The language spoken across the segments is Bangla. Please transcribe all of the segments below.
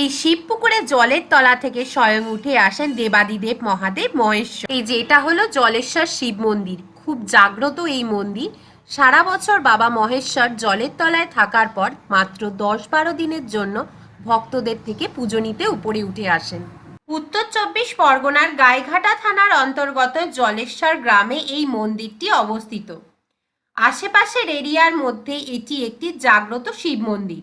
এই শিব পুকুরে জলের তলা থেকে স্বয়ং উঠে আসেন দেবাদিদেব মহাদেব মহেশ্বর। এই যে এটা হলো জলেশ্বর শিব মন্দির, খুব জাগ্রত এই মন্দির। সারা বছর বাবা মহেশ্বর জলের তলায় থাকার পর মাত্র দশ বারো দিনের জন্য ভক্তদের থেকে পুজো নিতে উপরে উঠে আসেন। উত্তর চব্বিশ পরগনার গাইঘাটা থানার অন্তর্গত জলেশ্বর গ্রামে এই মন্দিরটি অবস্থিত। আশেপাশের এরিয়ার মধ্যে এটি একটি জাগ্রত শিব মন্দির।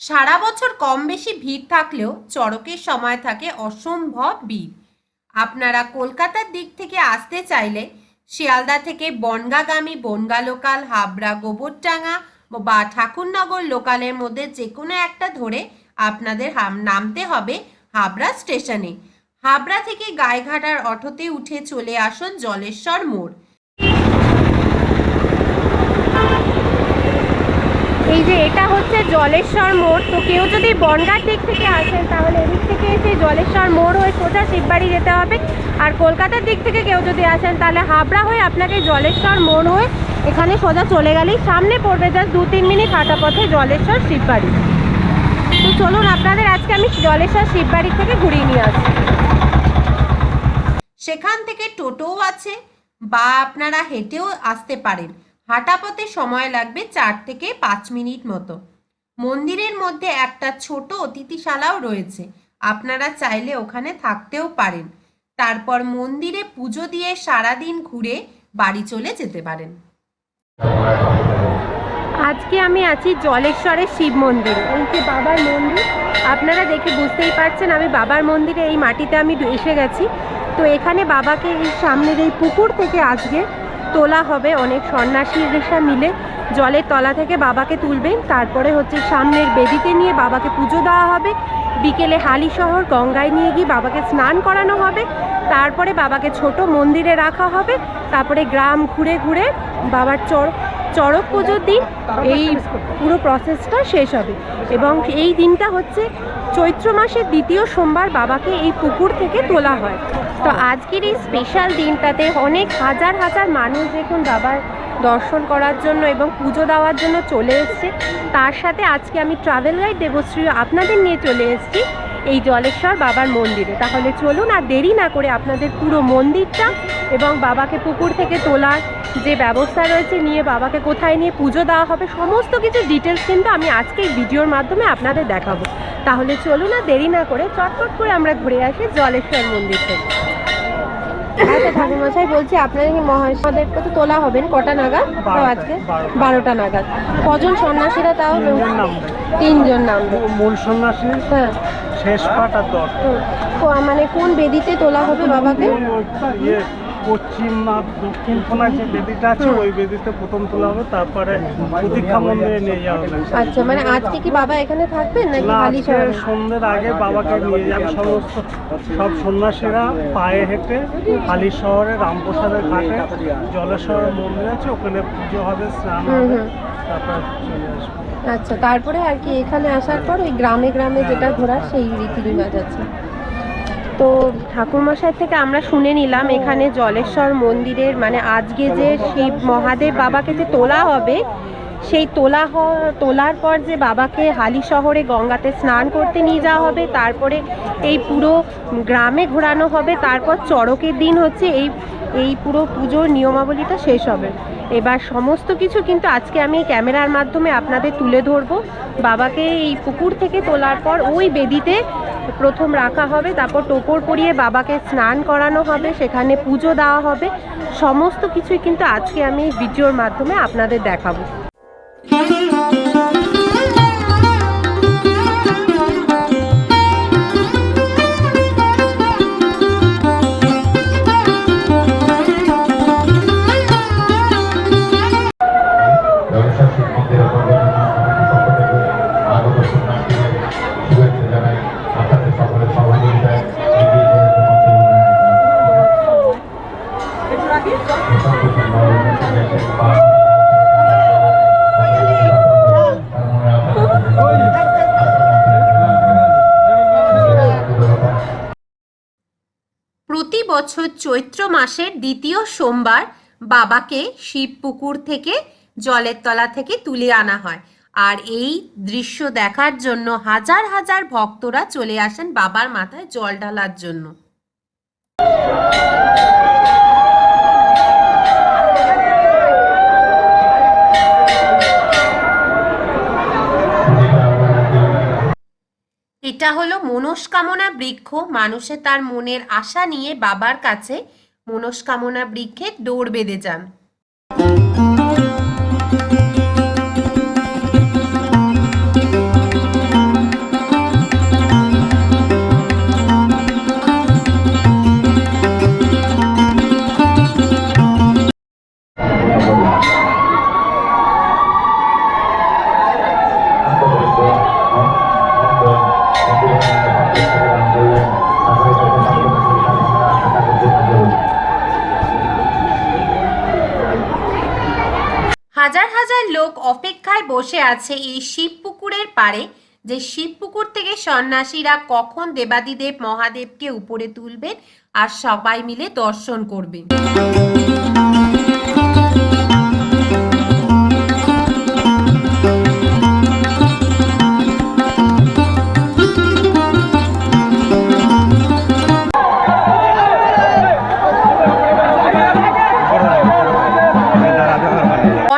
সারা বছর কম বেশি ভিড় থাকলেও চড়কের সময় থাকে অসম্ভব ভিড়। আপনারা কলকাতার দিক থেকে আসতে চাইলে শিয়ালদা থেকে বনগাগামী, বনগা লোকাল, হাবড়া, গোবরডাঙ্গা বা ঠাকুরনগর লোকালের মধ্যে যে কোনো একটা ধরে আপনাদের নামতে হবে হাবড়া স্টেশনে। হাবড়া থেকে গায়েঘাটার অটোতে উঠে চলে আসুন জলেশ্বর মোড় এই যে এটা হচ্ছে জলেশ্বর মোড়। তো কেউ যদি বনগার দিক থেকে আসেন, তাহলে এদিক থেকে এসে জলেশ্বর মোড় হয়ে সোজা শিববাড়ি যেতে হবে। আর কলকাতার দিক থেকে কেউ যদি আসেন, তাহলে হাবড়া হয়ে আপনাকে জলেশ্বর মোড় হয়ে এখানে সোজা চলে গেলেই সামনে পড়বে জাস্ট দু তিন মিনিট হাঁটা পথে জলেশ্বর শিববাড়ি। তো চলুন, আপনাদের আজকে আমি জলেশ্বর শিববাড়ি থেকে ঘুরিয়ে নিয়ে আসি। সেখান থেকে টোটোও আছে, বা আপনারা হেঁটেও আসতে পারেন। হাঁটা পথে সময় লাগবে চার থেকে পাঁচ মিনিট মতো। মন্দিরের মধ্যে একটা ছোট অতিথিশালাও রয়েছে। আপনারা চাইলে ওখানে থাকতেও পারেন। তারপর মন্দিরে পুজো দিয়ে সারাদিন ঘুরে বাড়ি চলে যেতে পারেন। আজকে আমি আছি জলেশ্বরের শিব মন্দির। এই যে বাবার মন্দির, আপনারা দেখে বুঝতেই পারছেন আমি বাবার মন্দিরে এই মাটিতে আমি এসে গেছি। তো এখানে বাবাকে এই সামনের এই পুকুর থেকে আজকে তোলা হবে, অনেক সন্ন্যাসীরা মিলে। জলের তলা থেকে বাবাকে তুলবেন, তারপরে হচ্ছে সামনের বেদিতে নিয়ে বাবাকে পুজো দেওয়া হবে। বিকেলে হালি শহর গঙ্গায় নিয়ে গিয়ে বাবাকে স্নান করানো হবে। তারপরে বাবাকে ছোট মন্দিরে রাখা হবে। তারপরে গ্রাম ঘুরে ঘুরে বাবার চর চড়ক পুজোর দিন এই পুরো প্রসেসটা শেষ হবে। এবং এই দিনটা হচ্ছে চৈত্র মাসের দ্বিতীয় সোমবার বাবাকে এই পুকুর থেকে তোলা হয়। তো আজকের এই স্পেশাল দিনটাতে অনেক হাজার হাজার মানুষ দেখুন বাবার দর্শন করার জন্য এবং পুজো দেওয়ার জন্য চলে এসছে। তার সাথে আজকে আমি ট্রাভেল গাইড দেবশ্রী আপনাদের নিয়ে চলে এসেছি এই জলেশ্বর বাবার মন্দিরে। তাহলে চলুন আর দেরি না করে আপনাদের পুরো মন্দিরটা এবং বাবাকে পুকুর থেকে তোলার যে ব্যবস্থা রয়েছে নিয়ে বাবাকে কোথায় নিয়ে পুজো দেওয়া হবে সমস্ত কিছু ডিটেলস কিন্তু আমি আজকে এই ভিডিওর মাধ্যমে আপনাদের দেখাবো। তাহলে চলুন আর দেরি না করে চটপট করে আমরা ঘুরে আসি জলেশ্বর মন্দির থেকে। আচ্ছা ঠাকুরমশাই বলছি আপনার মহাদেবকে তো তোলা হবে কটা নাগাদ? তাও আজকে? বারোটা। নাগাদ। কজন সন্ন্যাসীরা তাও তিনজন নাম মূল সন্ন্যাসী হ্যাঁ। শেষ পাটা দশ। তো মানে কোন বেদিতে তোলা হবে বাবাকে? ইয়ে পশ্চিম আর দক্ষিণ কোনায় যে বেদিটা আছে ওই বেদিতে প্রথম তোলা হবে তারপরে প্রতীক্ষা মন্দিরে নিয়ে যাওয়া হবে। আচ্ছা মানে আজকে কি বাবা এখানে থাকবেন নাকি খালি সন্ধ্যের আগে বাবাকে নিয়ে যাবে সমস্ত সব সন্ন্যাসীরা পায়ে হেঁটে হালি শহরে রামপ্রসাদের ঘাটে জলেশ্বরের মন্দির আছে ওখানে পুজো হবে স্নান হবে। তারপর চলে আসবে। আচ্ছা তারপরে আর কি এখানে আসার পর ওই গ্রামে গ্রামে যেটা ঘোরার সেই রীতি রিবাজ আছে। তো ঠাকুরমশাই থেকে আমরা শুনে নিলাম এখানে জলেশ্বর মন্দিরের মানে আজকে যে শিব মহাদেব বাবাকে যে তোলা হবে সেই তোলা তোলার পর যে বাবাকে হালি শহরে গঙ্গাতে স্নান করতে নিয়ে যাওয়া হবে তারপরে এই পুরো গ্রামে ঘোরানো হবে তারপর চড়কের দিন হচ্ছে এই এই পুরো পুজোর নিয়মাবলীটা শেষ হবে। এবার সমস্ত কিছু কিন্তু আজকে আমি ক্যামেরার মাধ্যমে আপনাদের তুলে ধরবো। বাবাকে এই পুকুর থেকে তোলার পর ওই বেদিতে প্রথম রাখা হবে, তারপর টোপর পরিয়ে বাবাকে স্নান করানো হবে, সেখানে পুজো দেওয়া হবে। সমস্ত কিছুই কিন্তু আজকে আমি এই ভিডিওর মাধ্যমে আপনাদের দেখাবো। মাসের দ্বিতীয় সোমবার বাবাকে শিব পুকুর থেকে, জলের তলা থেকে তুলে আনা হয়। আর এই দৃশ্য দেখার জন্য হাজার হাজার ভক্তরা চলে আসেন বাবার মাথায় জল ঢালার জন্য। এটা হলো মনস্কামনা বৃক্ষ। মানুষে তার মনের আশা নিয়ে বাবার কাছে মনস্কামনা বৃক্ষে দৌড় বেঁধে যান। হাজার হাজার লোক অপেক্ষায় বসে আছে এই শিব পুকুরের পাড়ে। যে শিব পুকুর থেকে সন্ন্যাসীরা কখন দেবাদিদেব মহাদেবকে উপরে তুলবেন আর সবাই মিলে দর্শন করবে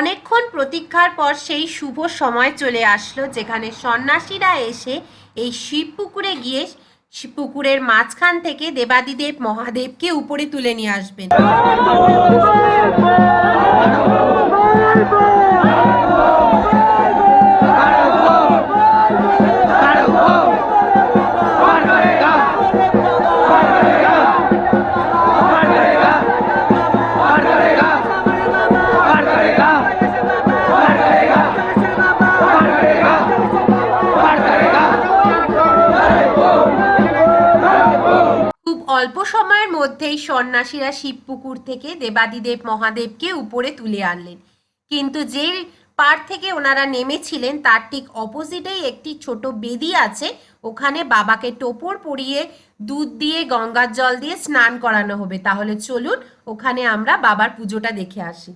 অনেকক্ষণ প্রতীক্ষার পর সেই শুভ সময় চলে আসলো, যেখানে সন্ন্যাসীরা এসে এই শিব পুকুরে গিয়ে পুকুরের মাঝখান থেকে দেবাদিদেব মহাদেবকে উপরে তুলে নিয়ে আসবেন। মধ্যেই সন্ন্যাসীরা শিবপুকুর থেকে দেবাদিদেব মহাদেবকে উপরে তুলে আনলেন কিন্তু যে পার থেকে ওনারা নেমেছিলেন তার ঠিক অপোজিটেই একটি ছোট বেদি আছে ওখানে বাবাকে টোপর পরিয়ে দুধ দিয়ে গঙ্গার জল দিয়ে স্নান করানো হবে তাহলে চলুন ওখানে আমরা বাবার পুজোটা দেখে আসি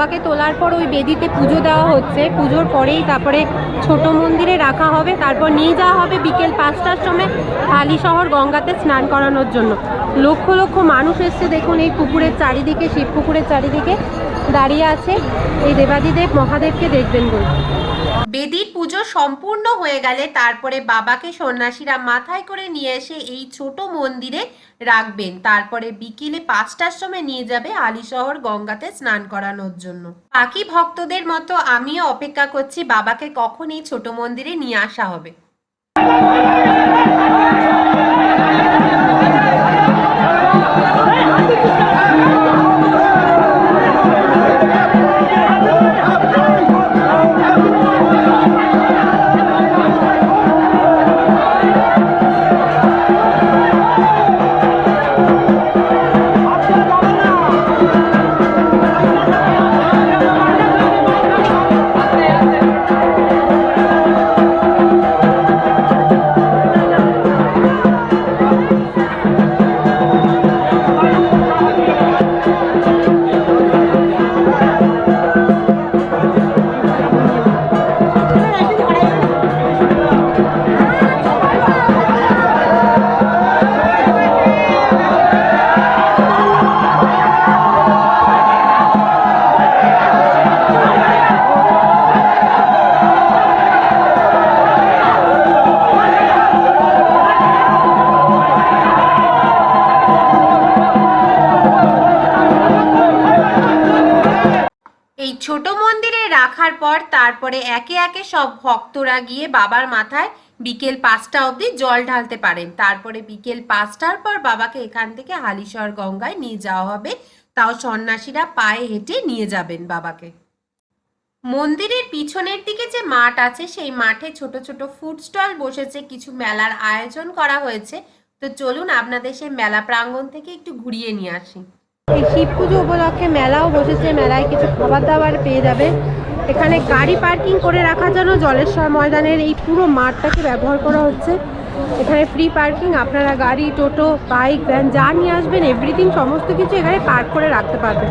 বাবাকে তোলার পর ওই বেদিতে পুজো দেওয়া হচ্ছে। পুজোর পরেই তারপরে ছোট মন্দিরে রাখা হবে। তারপর নিয়ে যাওয়া হবে বিকেল পাঁচটার সময় হালি শহর গঙ্গাতে স্নান করানোর জন্য। লক্ষ লক্ষ মানুষ এসছে। দেখুন এই পুকুরের চারিদিকে শিব পুকুরের চারিদিকে। দাঁড়িয়ে আছে। এই দেবাদিদেব মহাদেবকে দেখবেন বলে। বেদির পুজো সম্পূর্ণ হয়ে গেলে তারপরে বাবাকে সন্ন্যাসীরা মাথায় করে নিয়ে এসে এই ছোট মন্দিরে রাখবেন। তারপরে বিকেলে পাঁচটার সময় নিয়ে যাবে আলিশহর গঙ্গাতে স্নান করানোর জন্য। বাকি ভক্তদের মতো আমিও অপেক্ষা করছি বাবাকে কখন এই ছোট মন্দিরে নিয়ে আসা হবে। তারপরে একে একে সব ভক্তরা গিয়ে বাবার মাথায় বিকেল পাঁচটা অবধি জল ঢালতে পারেন। তারপরে বিকেল পাঁচটার পর বাবাকে এখান থেকে হালিশহর গঙ্গায় নিয়ে যাওয়া হবে। তাও সন্ন্যাসীরা পায়ে হেঁটে নিয়ে যাবেন বাবাকে। মন্দিরের পিছনের দিকে যে মাঠ আছে, সেই মাঠে ছোট ছোট ফুড স্টল বসেছে। কিছু মেলার আয়োজন করা হয়েছে। তো চলুন আপনাদের সেই মেলা প্রাঙ্গণ থেকে একটু ঘুরিয়ে নিয়ে আসি। এই শিব পুজো উপলক্ষে মেলাও বসেছে, মেলায় কিছু খাবার দাবার পেয়ে যাবে। এখানে গাড়ি পার্কিং করে রাখার জন্য জলেশ্বর ময়দানের এই পুরো মাঠটাকে ব্যবহার করা হচ্ছে। এখানে ফ্রি পার্কিং, আপনারা গাড়ি, টোটো, বাইক, ভ্যান, যা নিয়ে আসবেন, এভরিথিং সমস্ত কিছু এখানে পার্ক করে রাখতে পারবেন।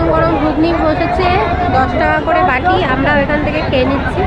গরম গরম ঘুগনি বসেছে দশ টাকা করে বাটি আমরা এখান থেকে খেয়ে নিচ্ছি।